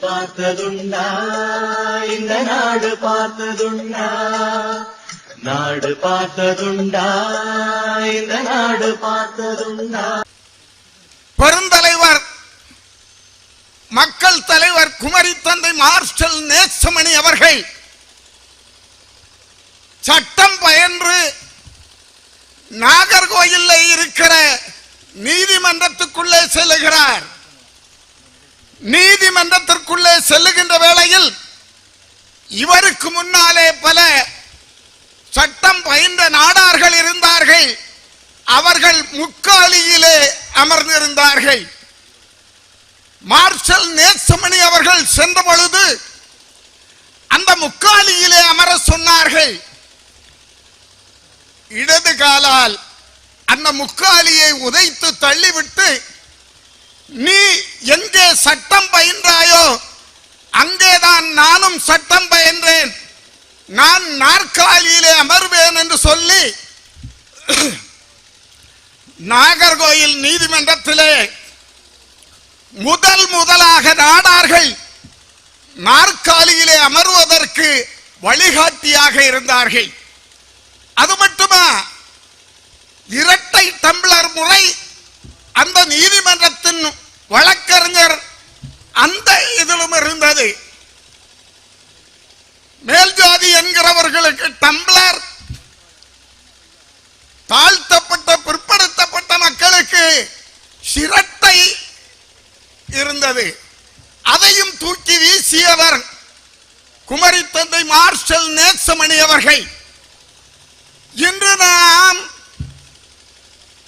பார்த்ததுண்டா இந்த நாடு பார்த்ததுண்டா நாடு பார்த்ததுண்டா இந்த நாடு பார்த்ததுண்டா. பெருந்தலைவர் மக்கள் தலைவர் குமரி தந்தை மார்ஷல் நேசமணி அவர்கள் சட்டம் பயின்று நாகர்கோயிலில் இருக்கிற நீதிமன்றத்துக்குள்ளே செல்கிறார் நீதிமன்றத்திற்குள்ளே செல்லுகின்ற வேளையில் இவருக்கு முன்னாலே பல சட்டம் பயின்ற நாடார்கள் இருந்தார்கள். அவர்கள் முக்காலியிலே அமர்ந்திருந்தார்கள். மார்ஷல் நேசமணி அவர்கள் சென்ற பொழுது அந்த முக்காலியிலே அமர சொன்னார்கள். இடது காலால் அந்த முக்காலியை உதைத்து தள்ளிவிட்டு நீ எங்கே சட்டம் பயின்றாயோ அங்கேதான் நானும் சட்டம் பயின்றேன். நான் நாற்காலியிலே அமர்வேன் என்று சொல்லி நாகர்கோயில் நீதிமன்றத்திலே முதல் முதலாக நாடார்கள் நாற்காலியிலே அமர்வதற்கு வழிகாட்டியாக இருந்தார்கள். அது மட்டுமா? இரட்டை டம்ளர் முறை அந்த நீதிமன்றத்தின் வழக்கறிஞர் அந்த இதிலும் இருந்தது. மேல் ஜாதி என்கிறவர்களுக்கு டம்ளர் தாழ்த்தப்பட்ட பிற்படுத்தப்பட்ட மக்களுக்கு சிரட்டை இருந்தது. அதையும் தூக்கி வீசியவர் குமரி தந்தை மார்ஷல் நேசமணி அவர்கள். இன்று நாம்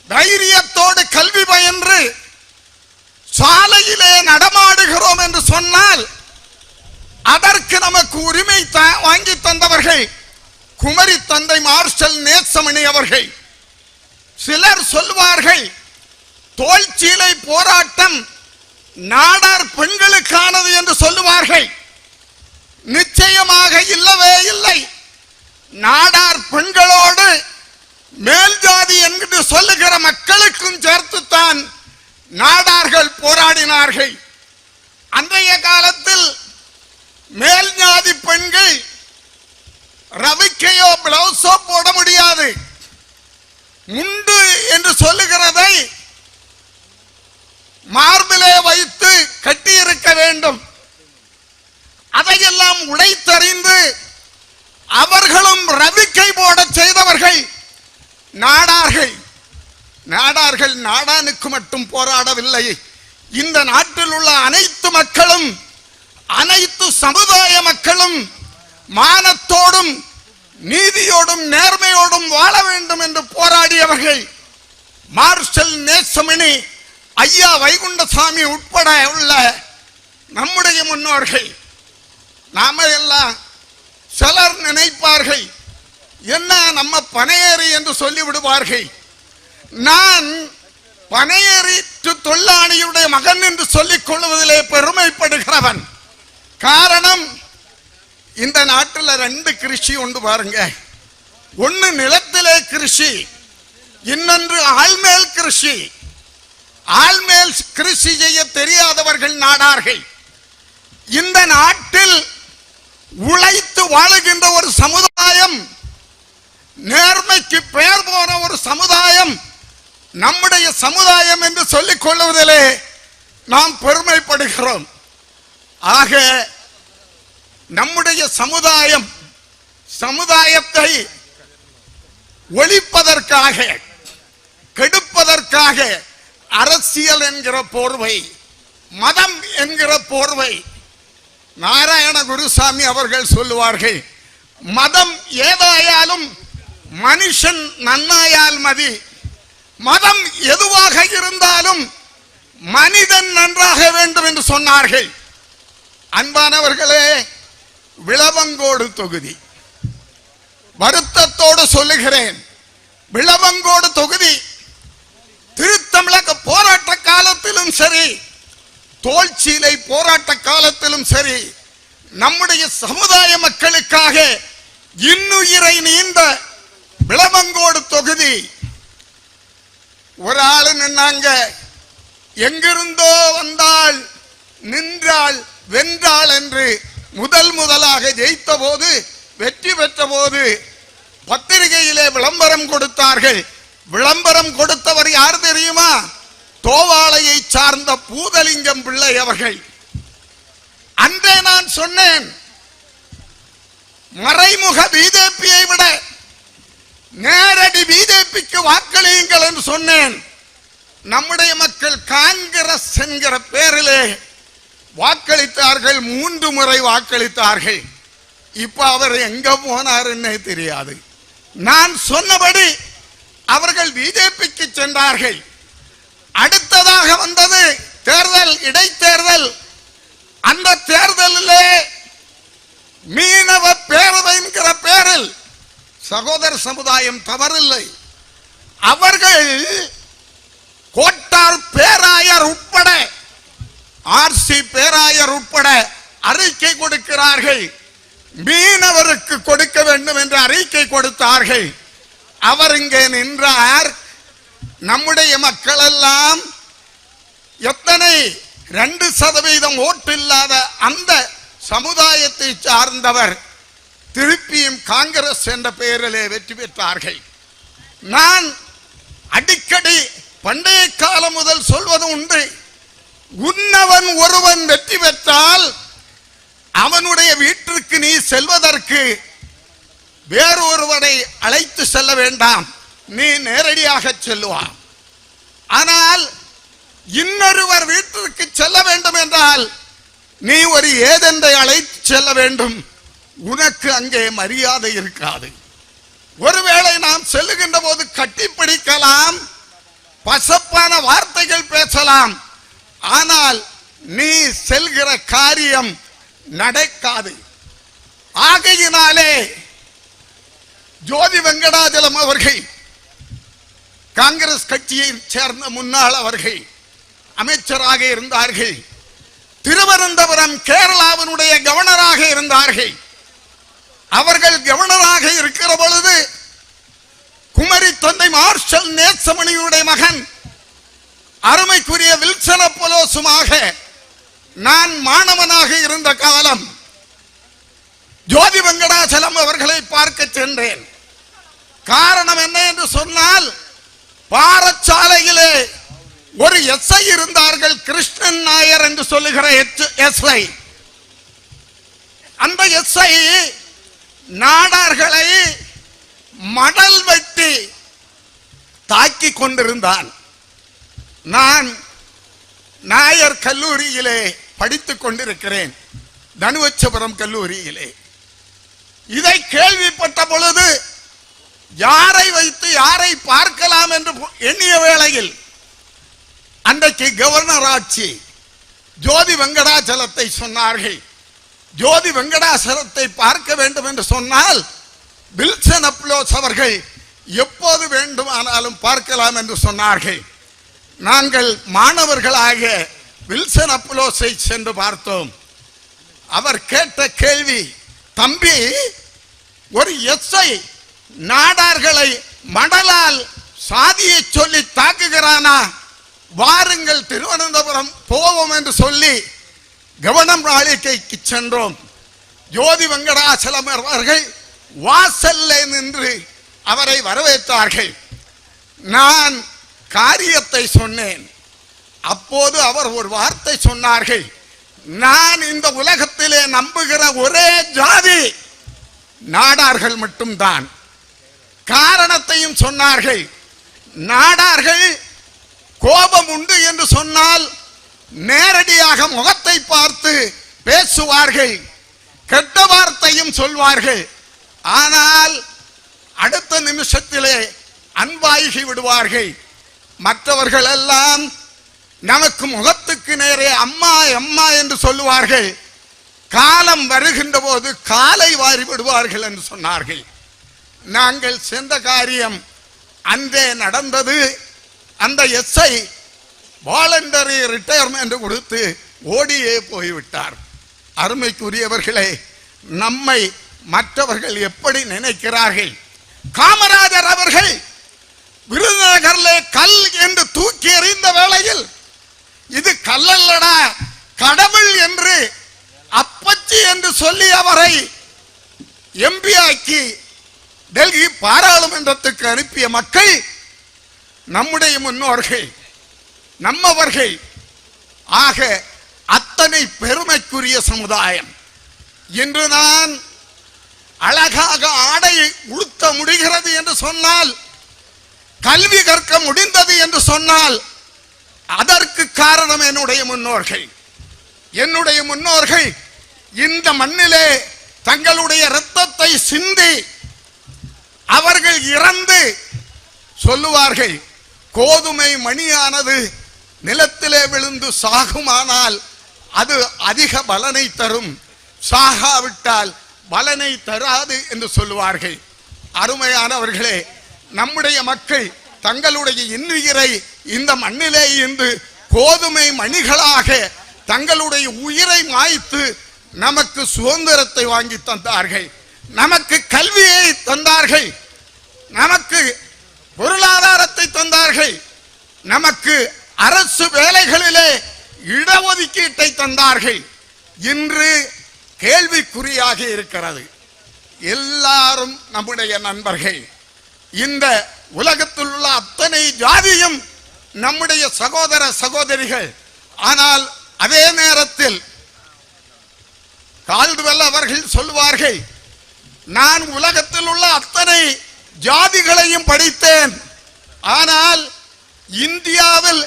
தைரியத்தோடு கல்வி பயின்று சாலையிலே நடமாடுகிறோம் என்று சொன்னால் அதற்கு நமக்கு உரிமை த- வாங்கி தந்தவர்கள் குமரி தந்தை மார்ஷல் நேசமணி அவர்கள். சிலர் சொல்வார்கள் தோல்சீலை போராட்டம் நாடார் பெண்களுக்கானது என்று சொல்லுவார்கள். நிச்சயமாக இல்லவே இல்லை. நாடார் பெண்களோடு மேல் ஜாதி என்று சொல்லுகிற மக்களுக்கும் சேர்த்துத்தான் நாடார்கள் போராடினார்கள். அன்றைய காலத்தில் மேல் ஜாதி பெண்கள் ரவிக்கையோ பிளவுஸோ போட முடியாது. முண்டு என்று சொல்லுகிறதை மார்பிலே வைத்து கட்டியிருக்க வேண்டும். அதையெல்லாம் உடைத்தறிந்து அவர்களும் ரவிக்கை போட செய்தவர்கள் நாடார்கள். நாடார்கள் நாடானுக்கு மட்டும் போராடவில்லை. இந்த நாட்டில் உள்ள அனைத்து மக்களும் அனைத்து சமுதாய மக்களும் மானத்தோடும் நீதியோடும் நேர்மையோடும் வாழ வேண்டும் என்று போராடியவர்கள் மார்ஷல் நேசமணி ஐயா வைகுண்டசாமி உட்பட உள்ள நம்முடைய முன்னோர்கள். நாம எல்லாம் சிலர் நினைப்பார்கள் என்ன நம்ம பனையேறு என்று சொல்லி விடுவார்கள் நான் பனையேறி தொல்லாணியுடைய மகன் என்று சொல்லிக் கொள்வதிலே பெருமைப்படுகிறவன். காரணம் இந்த நாட்டில் ரெண்டு கிருஷி உண்டு பாருங்க. ஒன்று நிலத்திலே கிருஷி இன்னொன்று ஆள்மேல் கிருஷி. ஆள்மேல் கிருஷி செய்ய தெரியாதவர்கள் நாடார்கள். இந்த நாட்டில் உழைத்து வாழுகின்ற ஒரு சமுதாயம் நேர்மைக்கு பெயர் போன ஒரு சமுதாயம் நம்முடைய சமுதாயம் என்று சொல்லிக் கொள்வதிலே நாம் பெருமைப்படுகிறோம். ஆக நம்முடைய சமுதாயம் சமுதாயத்தை ஒழிப்பதற்காக கெடுப்பதற்காக அரசியல் என்கிற போர்வை மதம் என்கிற போர்வை நாராயண குருசாமி அவர்கள் சொல்லுவார்கள் மதம் ஏதாயாலும் மனுஷன் நன்னாயால் மதி மதம் எதுவாக இருந்தாலும் மனிதன் நன்றாக வேண்டும் என்று சொன்னார்கள். அன்பானவர்களே விளவங்கோடு தொகுதி. வருத்தத்தோடு சொல்லுகிறேன். விளவங்கோடு தொகுதி. திருத்தமிழக போராட்ட காலத்திலும் சரி தோல்சீலை போராட்ட காலத்திலும் சரி நம்முடைய சமுதாய மக்களுக்காக இன்னுயிரை நீந்த விளவங்கோடு தொகுதி. ஒரு ஆளு நின்னாங்க. எங்கிருந்தோ வந்தாள் நின்றாள் வென்றாள் என்று முதல் முதலாக ஜெயித்த போது வெற்றி பெற்ற போது பத்திரிகையிலே விளம்பரம் கொடுத்தார்கள். விளம்பரம் கொடுத்தவர் யார் தெரியுமா? தோவாளையை சார்ந்த பூதலிங்கம் பிள்ளை அவர்கள். அன்றே நான் சொன்னேன் மறைமுக பிஜேபியை விட நேரடி பிஜேபிக்கு வாக்களியுங்கள் என்று சொன்னேன். நம்முடைய மக்கள் காங்கிரஸ் என்கிற பேரிலே வாக்களித்தார்கள் மூன்று முறை வாக்களித்தார்கள். இப்ப அவர் எங்க போனாருன்னே தெரியாது. நான் சொன்னபடி அவர்கள் பிஜேபிக்கு சென்றார்கள். அடுத்ததாக வந்தது தேர்தல் இடைத்தேர்தல். அந்த தேர்தலிலே மீனவ பேரவை என்கிற பேரில் சகோதர சமுதாயம் தவறில்லை. அவர்கள் கோட்டார் பேராயர் உட்பட ஆர்சி பேராயர் உட்பட அறிக்கை கொடுக்கிறார்கள். மீனவருக்கு கொடுக்க வேண்டும் என்று அறிக்கை கொடுத்தார்கள். அவர் இங்கே நின்றார். நம்முடைய மக்கள் எல்லாம் எத்தனை ரெண்டு சதவீதம் ஓட்டு இல்லாத அந்த சமுதாயத்தை சார்ந்தவர். திருப்பியும் காங்கிரஸ் என்ற பெயரிலே வெற்றி பெற்றார்கள். நான் அடிக்கடி பண்டைய காலம் முதல் சொல்வது உண்டு உன்னவன் ஒருவன் வெற்றி பெற்றால் அவனுடைய வீட்டிற்கு நீ செல்வதற்கு வேறொருவரை அழைத்து செல்ல வேண்டாம் நீ நேரடியாக செல்லுவா ஆனால் இன்னொருவர் வீட்டிற்கு செல்ல வேண்டும் என்றால் நீ ஒரு ஏதென்றை அழைத்து செல்ல வேண்டும். உனக்கு அங்கே மரியாதை இருக்காது. ஒருவேளை நாம் செல்லுகின்ற போது கட்டிப்பிடிக்கலாம் பசப்பான வார்த்தைகள் பேசலாம். ஆனால் நீ செல்கிற காரியம் நடக்காது. ஆகையினாலே ஜோதி வெங்கடாஜலம் அவர்கள் காங்கிரஸ் கட்சியை சேர்ந்த முன்னாள் அவர்கள் அமைச்சராக இருந்தார்கள். திருவனந்தபுரம் கேரளாவினுடைய கவர்னராக இருந்தார்கள். அவர்கள் கவர்னராக இருக்கிற பொழுது குமரி தொந்தை மார்ஷல் நேசமணியுடைய மகன் அருமைக்குரிய வில்சன புலோசுமாக நான் மாணவனாக இருந்த காலம் ஜோதி வெங்கடாச்சலம் அவர்களை பார்க்க சென்றேன். காரணம் என்ன என்று சொன்னால் பாரச்சாலையிலே ஒரு எஸ்ஐ இருந்தார்கள் கிருஷ்ணன் நாயர் என்று சொல்லுகிற எஸ்ஐ. அந்த எஸ்ஐ நாடார்களை மணல் வைத்து தாக்கி கொண்டிருந்தான். நான் நாயர் கல்லூரியிலே படித்துக் கொண்டிருக்கிறேன். தனுவச்சபுரம் கல்லூரியிலே. இதை கேள்விப்பட்ட பொழுது யாரை வைத்து யாரை பார்க்கலாம் என்று எண்ணிய வேளையில் அன்றைக்கு கவர்னர் ஆட்சி ஜோதி வெங்கடாச்சலத்தை சொன்னார்கள். ஜோதி வெங்கடாசலத்தை பார்க்க வேண்டும் என்று சொன்னால் வில்சன் அப்லோஸ் அவர்கள் எப்போது வேண்டுமானாலும் பார்க்கலாம் என்று சொன்னார்கள். நாங்கள் மாணவர்களாக வில்சன் அப்லோஸை சென்று பார்த்தோம். அவர் கேட்ட கேள்வி தம்பி ஒரு எஸ்ஐ நாடார்களை மணலால் சாதியை சொல்லி தாக்குகிறானா? வாருங்கள் திருவனந்தபுரம் போவோம் என்று சொல்லி கவனம் மாளிகைக்கு சென்றோம். ஜோதி வெங்கடாசலம் அவர்கள் வாசல்ல நின்று அவரை வரவேற்றார்கள். நான் காரியத்தை சொன்னேன். அப்போது அவர் ஒரு வார்த்தை சொன்னார்கள். நான் இந்த உலகத்திலே நம்புகிற ஒரே ஜாதி நாடார்கள் மட்டும்தான். காரணத்தையும் சொன்னார்கள். நாடார்கள் கோபம் உண்டு என்று சொன்னால் நேரடியாக முகத்தை பார்த்து பேசுவார்கள் கெட்ட வார்த்தையும் சொல்வார்கள். ஆனால் அடுத்த நிமிஷத்திலே அன்பாகி விடுவார்கள். மற்றவர்கள் எல்லாம் நமக்கு முகத்துக்கு நேரே அம்மா அம்மா என்று சொல்லுவார்கள். காலம் வருகின்ற போது காலை வாரி விடுவார்கள் என்று சொன்னார்கள். நாங்கள் சென்ற காரியம் அன்றே நடந்தது. அந்த எஸ்ஐ வாலண்டரி ரிட்டையர்மெண்ட் கொடுத்து ஓடியே போய்விட்டார். அருமைக்குரியவர்களே நம்மை மற்றவர்கள் எப்படி நினைக்கிறார்கள்? காமராஜர் அவர்கள் விருதுநகர்ல கல் என்று தூக்கி எறிந்த வேளையில் இது கல்லல்லடா கடவுள் என்று அப்பச்சி என்று சொல்லி அவரை எம்பியாக்கி டெல்லி பாராளுமன்றத்துக்கு அனுப்பிய மக்கள் நம்முடைய முன்னோர்கள் நம்மவர்கள் ஆக அத்தனை பெருமைக்குரிய சமுதாயம். இன்று நான் அழகாக ஆடை உடுத்த முடிகிறது என்று சொன்னால் கல்வி கற்க முடிந்தது என்று சொன்னால் அதற்கு காரணம் என்னுடைய முன்னோர்கள். என்னுடைய முன்னோர்கள் இந்த மண்ணிலே தங்களுடைய இரத்தத்தை சிந்தி அவர்கள் இறந்து சொல்லுவார்கள் கோதுமை மணியானது நிலத்திலே விழுந்து சாகுமானால் அது அதிக பலனை தரும். சாகாவிட்டால் பலனை தராது என்று சொல்லுவார்கள். அருமையானவர்களே நம்முடைய மக்கள் தங்களுடைய இன்னுயிரை இந்த மண்ணிலே இருந்து கோதுமை மணிகளாக தங்களுடைய உயிரை மாய்த்து நமக்கு சுதந்திரத்தை வாங்கி தந்தார்கள். நமக்கு கல்வியை தந்தார்கள். நமக்கு பொருளாதாரத்தை தந்தார்கள். நமக்கு அரசு வேலைகளிலே இடஒதுக்கீட்டை தந்தார்கள். இன்று கேள்விக்குறியாக இருக்கிறது. எல்லாரும் நம்முடைய நண்பர்கள் இந்த உலகத்தில் உள்ள அத்தனை ஜாதியும் நம்முடைய சகோதர சகோதரிகள். ஆனால் அதே நேரத்தில் கால்டுவெல் அவர்கள் சொல்லுவார்கள் நான் உலகத்தில் உள்ள அத்தனை ஜாதிகளையும் படித்தேன். ஆனால் இந்தியாவில்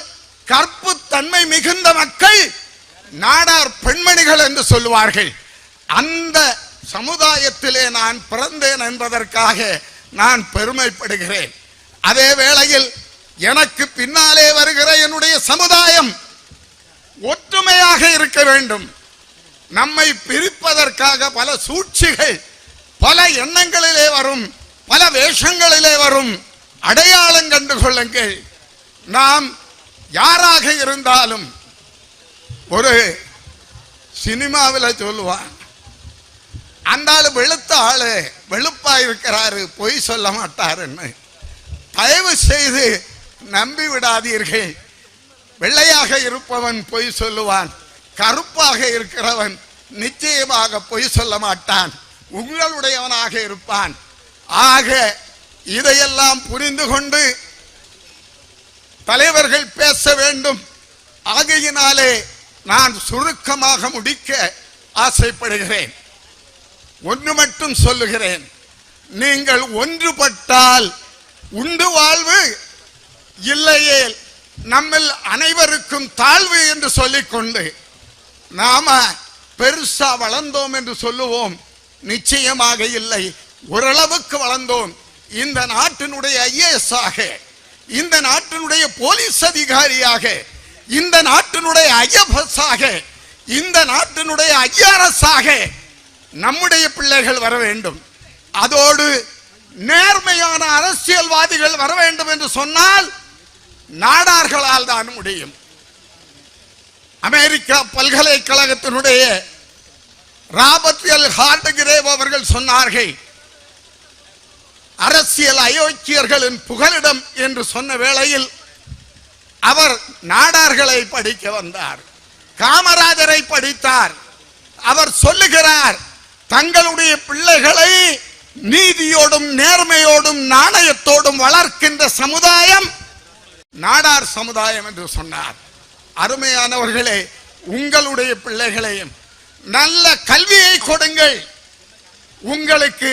கற்பு தன்மை மிகுந்த மக்கள் நாடார் பெண்மணிகள் என்று சொல்லுவார்கள். அந்த சமுதாயத்திலே நான் பிறந்தேன் என்பதற்காக நான் பெருமைப்படுகிறேன். அதே வேளையில் எனக்கு பின்னாலே வருகிற என்னுடைய சமுதாயம் ஒற்றுமையாக இருக்க வேண்டும். நம்மை பிரிப்பதற்காக பல சூழ்ச்சிகள் பல எண்ணங்களிலே வரும் பல வேஷங்களிலே வரும். அடையாளம் கண்டு கொள்ளுங்கள். நாம் யாராக இருந்தாலும் ஒரு சினிமாவில் சொல்லுவான் அந்த ஆள் வெளுத்த ஆள் வெளுப்பா இருக்கிறாரு பொய் சொல்ல மாட்டாருன்னு. தயவு செய்து நம்பி விடாதீர்கள். வெள்ளையாக இருப்பவன் பொய் சொல்லுவான் கருப்பாக இருக்கிறவன் நிச்சயமாக பொய் சொல்ல மாட்டான் உங்களுடையவனாக இருப்பான். ஆக இதையெல்லாம் புரிந்து கொண்டு தலைவர்கள் பேச வேண்டும். ஆகையினாலே நான் சுருக்கமாக முடிக்க ஆசைப்படுகிறேன். ஒன்று மட்டும் சொல்லுகிறேன். நீங்கள் ஒன்றுபட்டால் உண்டு வாழ்வு இல்லையே நம்மில் அனைவருக்கும் தாழ்வு என்று சொல்லிக்கொண்டு நாம பெருசா வளர்ந்தோம் என்று சொல்லுவோம். நிச்சயமாக இல்லை. ஓரளவுக்கு வளர்ந்தோம். இந்த நாட்டினுடைய ஐஏஎஸ் ஆக இந்த நாட்டினுடைய போலீஸ் அதிகாரியாக இந்த நாட்டினுடைய ஐயபஸாக இந்த நாட்டினுடைய ஐஆர்எஸ் நம்முடைய பிள்ளைகள் வர வேண்டும். அதோடு நேர்மையான அரசியல்வாதிகள் வர வேண்டும் என்று சொன்னால் நாடார்களால் தான் முடியும். அமெரிக்கா பல்கலைக்கழகத்தினுடைய ராபர்ட் எல் ஹார்டகிரேவ் அவர்கள் சொன்னார்கள் அரசியல் அயோக்கியர்களின் புகலிடம் என்று சொன்ன வேளையில் அவர் நாடார்களை படிக்க வந்தார் காமராஜரை படித்தார். அவர் சொல்லுகிறார் தங்களுடைய பிள்ளைகளை நீதியோடும் நேர்மையோடும் நாணயத்தோடும் வளர்க்கின்ற சமுதாயம் நாடார் சமுதாயம் என்று சொன்னார். அருமையானவர்களே உங்களுடைய பிள்ளைகளையும் நல்ல கல்வியை கொடுங்கள். உங்களுக்கு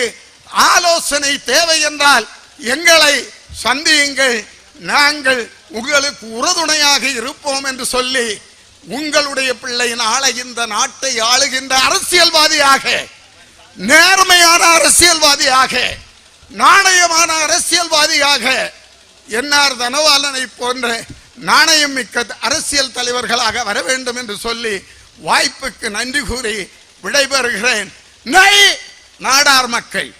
ஆலோசனை தேவை என்றால் எங்களை சந்தியுங்கள். நாங்கள் உங்களுக்கு உறுதுணையாக இருப்போம் என்று சொல்லி உங்களுடைய பிள்ளை நாளை இந்த நாட்டை ஆளுகின்ற அரசியல்வாதியாக நேர்மையான அரசியல்வாதியாக நாணயமான அரசியல்வாதியாக என்ஆர் தனவாலனை போன்ற நாணயம் மிக்க அரசியல் தலைவர்களாக வர வேண்டும் என்று சொல்லி வாய்ப்புக்கு நன்றி கூறி விடைபெறுகிறேன். நாடார் மக்கள்!